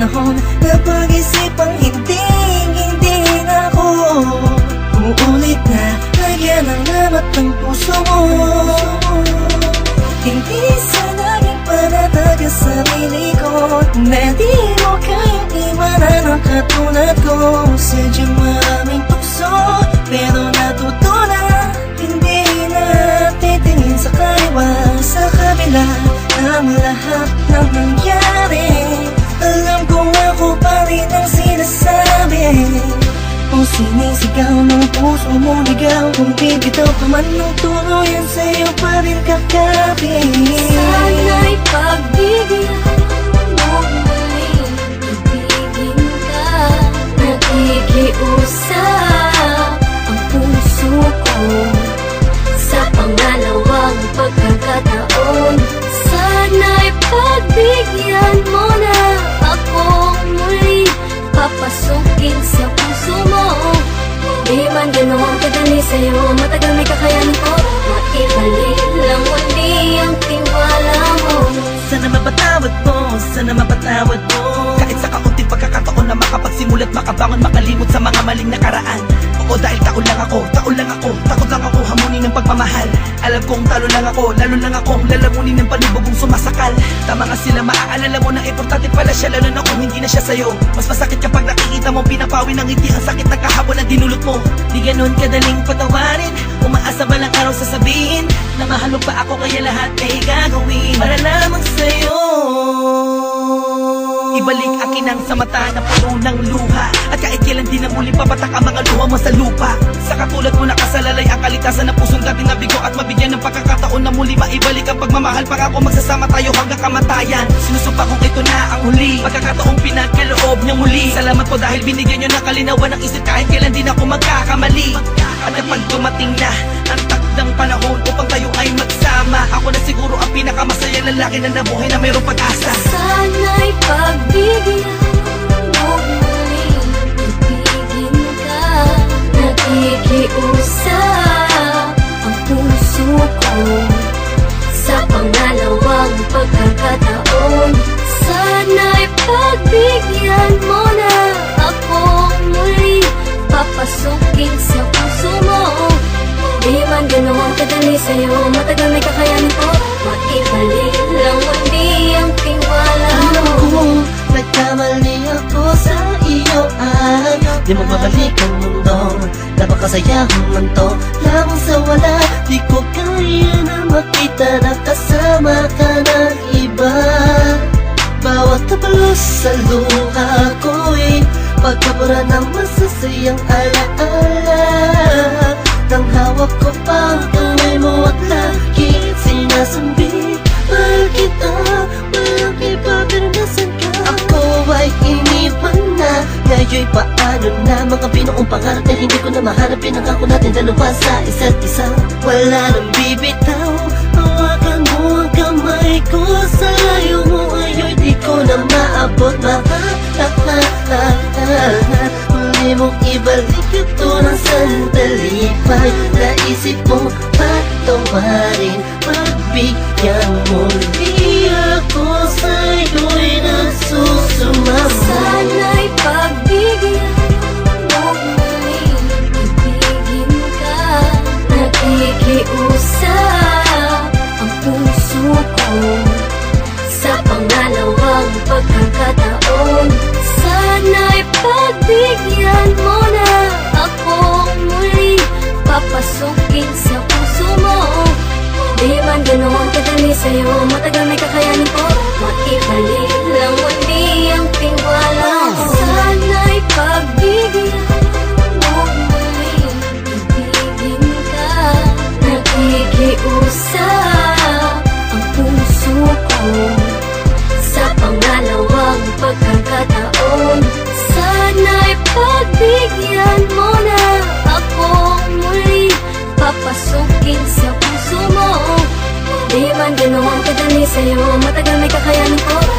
panahon Na pag-isipang hindi, hindi na ako. Uulit na, lagyan ang lamat ng puso mo. Hindi sa naging panataga sarili ko Na di mo kayang iwanan ang katulad ko. Sadyang maraming tukso, pero natutunan sinisigaw ng puso mo ligaw Kung bibitaw pa man ng tuluyan Sa'yo pa rin kakapit Sana'y pagbigyan Ganoon kadali sa'yo Matagal may kakayanin ko Maibalik lang muli ang tiwala mo Sana mapatawad mo, sana mapatawad mo. Kahit sa kaunting pagkakataon na makapagsimulat Makabangon, makalimot sa mga maling nakaraan. Oo dahil taon lang ako, taon lang ako Takot lang ako hamunin ng pagmamahal. Alam kong talo lang ako, lalo lang akong Lalamunin ng panibugong sumasakal. Tama nga sila, maaalala mo na importante pala siya Lalo na kung hindi na siya sa'yo. Mas masakit kapag nakikita mo pinapawi ng ngiti. Ang sakit ng kahapon na dinulot mo. Di ganun kadaling patawarin. Umaasa ba lang araw sasabihin? Na mahal mo pa ako kaya lahat ay gagawin. Para lamang sa'yo. Ibalik akin ang sa mata na puno ng luha. At kahit kailan di na muli papatak ang mga luha mo sa lupa. Sa katulad mo nakasalalay ang kalitasan ng pusong dati nabigo At mabigyan ng pagkakataon na muli maibalik ang pagmamahal. Para ako magsasama tayo hanggang kamatayan Sinusumpa kong ito na ang huli. Pagkakataong pinagkaloob niya muli. Salamat po dahil binigyan niyo ng kalinawan ng isip. Kahit kailan din ako magkakamali. At kapag dumating na ang takdang panahon Upang tayo ay magsama Ako na siguro ang pinakamasaya lalaki na nabuhay na mayroong pag-asa. Sana'y pagbigyan Di mo babalik ang mundo. Napakasayang manto. Lamang sa wala Di ko kaya na makita na kasama ka ng iba. Bawat tabalos sa luha ko'y Pagkabura ng masasayang alaala. Nang hawak ko pa pangarap na hindi ko na mahanap Pinangako natin dalawa sa isa't isa. Wala nang bibitaw Hawakan mo ang kamay ko Sa layo mo. Ayo'y di ko na maabot Mahal Huli mong ibalik pagkakataon Sana'y pagbigyan mo na akong muli Papasukin sa puso mo. Di man ganoon kadali sa'yo Matagal may kakayanin ko